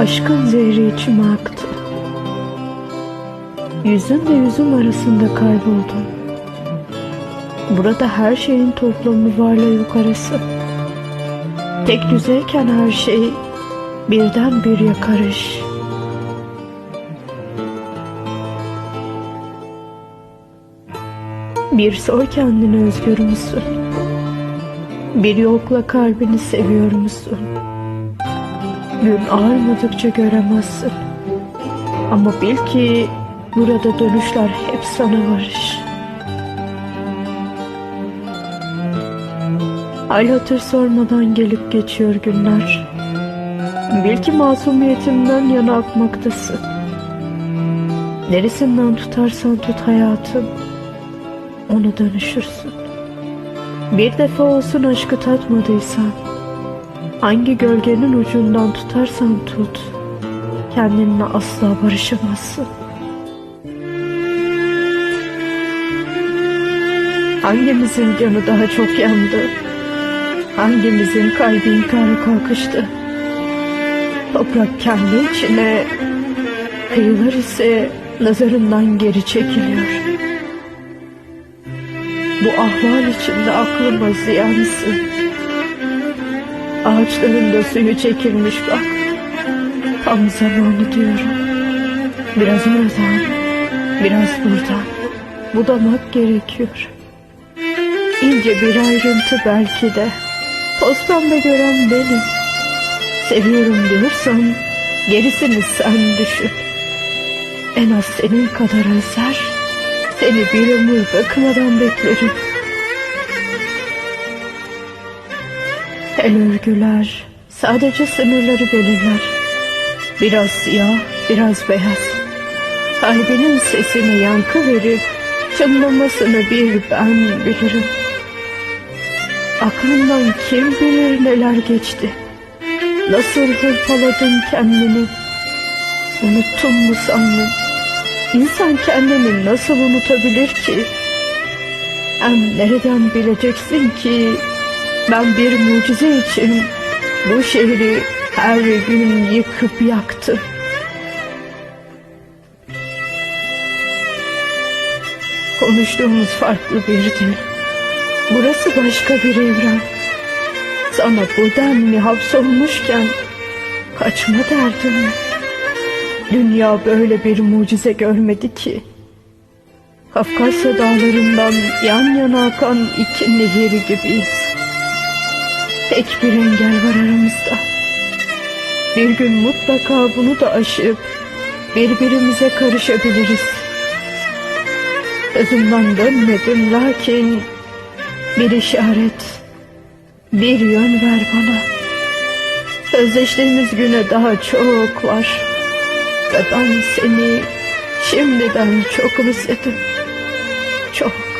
Aşkın zehri içime aktı. Yüzünle yüzüm arasında kayboldum. Burada her şeyin toplamı varla yukarısı. Tek düzeyken her şey birden bir yakarış. Bir sor kendine özgür müsün? Bir yokla kalbini seviyor musun? Gün ağarmadıkça göremezsin. Ama bil ki burada dönüşler hep sana varış. Hal hatır sormadan gelip geçiyor günler. Bil ki masumiyetimden yana akmaktasın. Neresinden tutarsan tut hayatım, ona dönüşürsün. Bir defa olsun aşkı tatmadıysan, hangi gölgenin ucundan tutarsan tut, kendinle asla barışamazsın. Hangimizin canı daha çok yandı? Hangimizin kalbi inkara kalkıştı? Toprak kendi içine, kıyılar ise nazarından geri çekiliyor. Bu ahval içinde aklıma ziyansın. Ağaçların da suyu çekilmiş bak. Tam zamanı diyorum. Biraz oradan, biraz buradan. Budamak gerekiyor. İnce bir ayrıntı belki de. Toz pembe gören benim. Seviyorum diyorsan gerisini sen düşün. En az senin kadar özler. Seni bir ömür bakmadan beklerim. El örgüler sadece sınırları belirler. Biraz siyah, biraz beyaz. Kalbinin sesine yankı verip çınlamasını bir ben bilirim. Aklından kim bilir neler geçti. Nasıl hırpaladın kendini. Unuttun mu sandın? İnsan kendini nasıl unutabilir ki? Hem nereden bileceksin ki ben bir mucize için bu şehri her gün yıkıp yaktım. Konuştuğumuz farklı bir dil. Burası başka bir evren. Sana bu denli hapsolmuşken kaçma derdim. Dünya böyle bir mucize görmedi ki. Kafkasya dağlarından yan yana akan iki nehir gibiyiz. Tek bir engel var aramızda. Bir gün mutlaka bunu da aşıp birbirimize karışabiliriz. Sözümden dönmedim lakin bir işaret, bir yön ver bana. Sözleştiğimiz güne daha çok var. Ve ben seni şimdiden çok özledim. Çok.